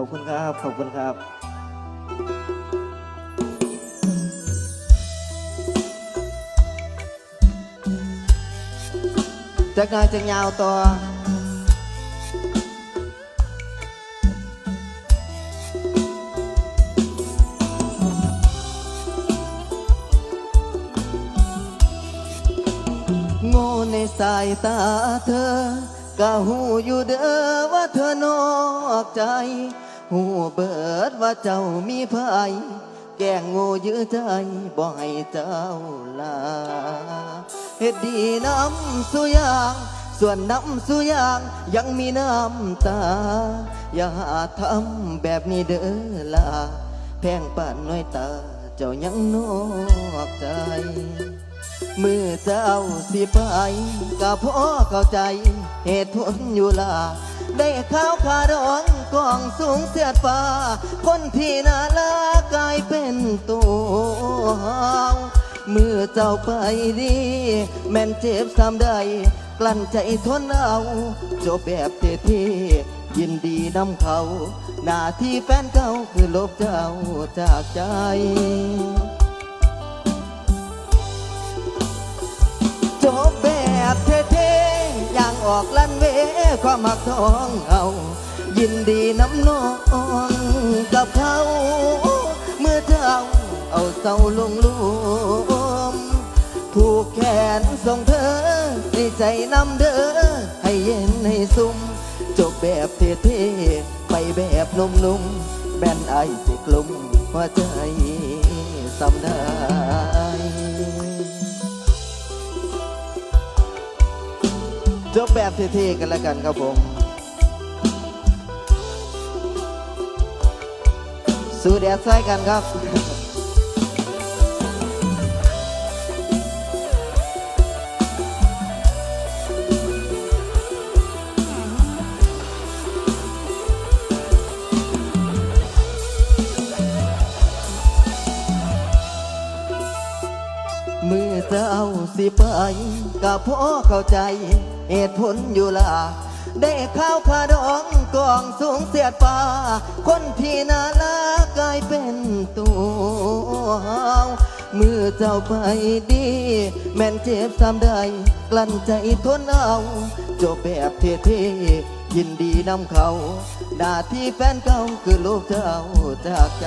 ขอบคุณครับ ขอบคุณครับ จักหน่อยจังยาวตัวโง่ในสายตาเธอก็หูอยู่เด้อว่าเธอนอกใจ หูเบิดว่าเจ้ามีภัยแกงโง่ยื้อใจบ่ให้เจ้าลาเฮ็ดดีน้ำสุยาง ส่วนน้ำสุยางยังมีน้ำตา อย่าทำแบบนี้เด้อล่ะแพงป่านน้อยตา เจ้ายังนอกใจ มือเจ้าสิไปก็พอเข้าใจ เหตุผลอยู่ล่ะ ได้ข้าวขาดองกองสูงเสียดฟ้า คนที่น่ารักกลายเป็นตัวเฮามือเจ้าไปดี แม่นเจ็บซ้ำใด กลั้นใจทนเอาจบแบบเท่ๆยินดีนำเขา หน้าที่แฟนเก่าคือลบเจ้าจากใจจบแบบเท่ๆอย่างออกลั่นเว ความหักท้องเอา ยินดีน้ำนองกับเขา เมื่อเจ้าเอาเศร้าลงลุมผูกแขนส่งเธอในใจน้ำเด้อให้เย็นให้ซุ่มจบแบบเท่ๆไปแบบนุ่มๆแบนไอายสิกลุ่มหัวใจสำได้ จบแบบเท่ๆกันแล้วกันครับผม สู้แดดใส่กันครับาสิไปก็พอเข้าใจ เหตุผลอยู่ละได้ข้าวขาดองกองสูงเสียดฟ้า คนที่น่ารักกลายเป็นตัวเฮามือเจ้าไปดี แม่นเจ็บซ้ำใดกลั้นใจทนเอาจบแบบเท่ๆยินดีนำเขา หน้าที่แฟนเก่าคือลูกเจ้าจากใจ